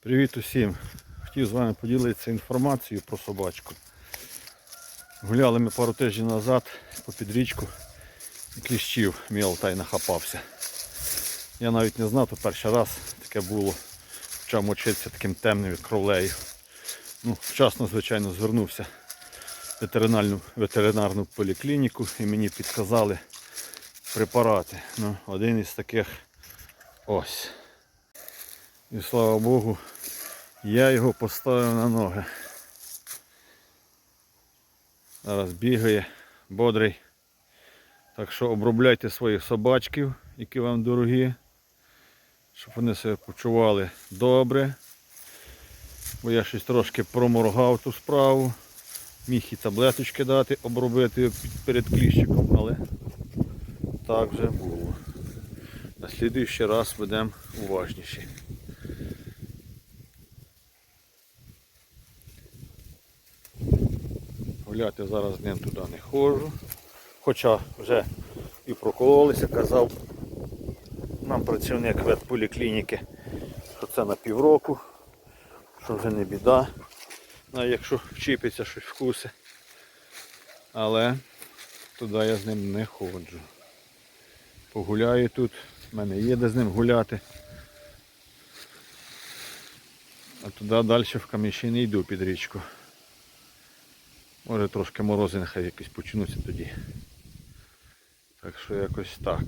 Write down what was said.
Привіт усім! Хотів з вами поділитися інформацією про собачку. Гуляли ми пару тижнів назад по підрічку і кліщів мій Алтай нахапався. Я навіть не знав, то перший раз таке було. Почав мочитися таким темним від кровлею. Ну, вчасно, звичайно, звернувся в ветеринарну, ветеринарну поліклініку і мені підказали препарати. Ну, один із таких ось. І слава Богу, я його поставив на ноги. Зараз бігає, бодрий. Так що обробляйте своїх собачків, які вам дорогі, щоб вони себе почували добре. Бо я щось трошки проморгав ту справу. Міг і таблеточки дати, обробити перед кліщиком, але так вже було. На слідуючий раз будемо уважніші. Гуляти зараз з ним туди не ходжу. Хоча вже і прокололися, казав нам працівник ветполіклініки, що це на півроку, що вже не біда, а якщо вчіпиться щось вкуси. Але туди я з ним не ходжу. Погуляю тут, в мене є де з ним гуляти. А туди далі в каміші не йду під річку. Може трошки морози нехай якісь почнуться тоді. Так що якось так.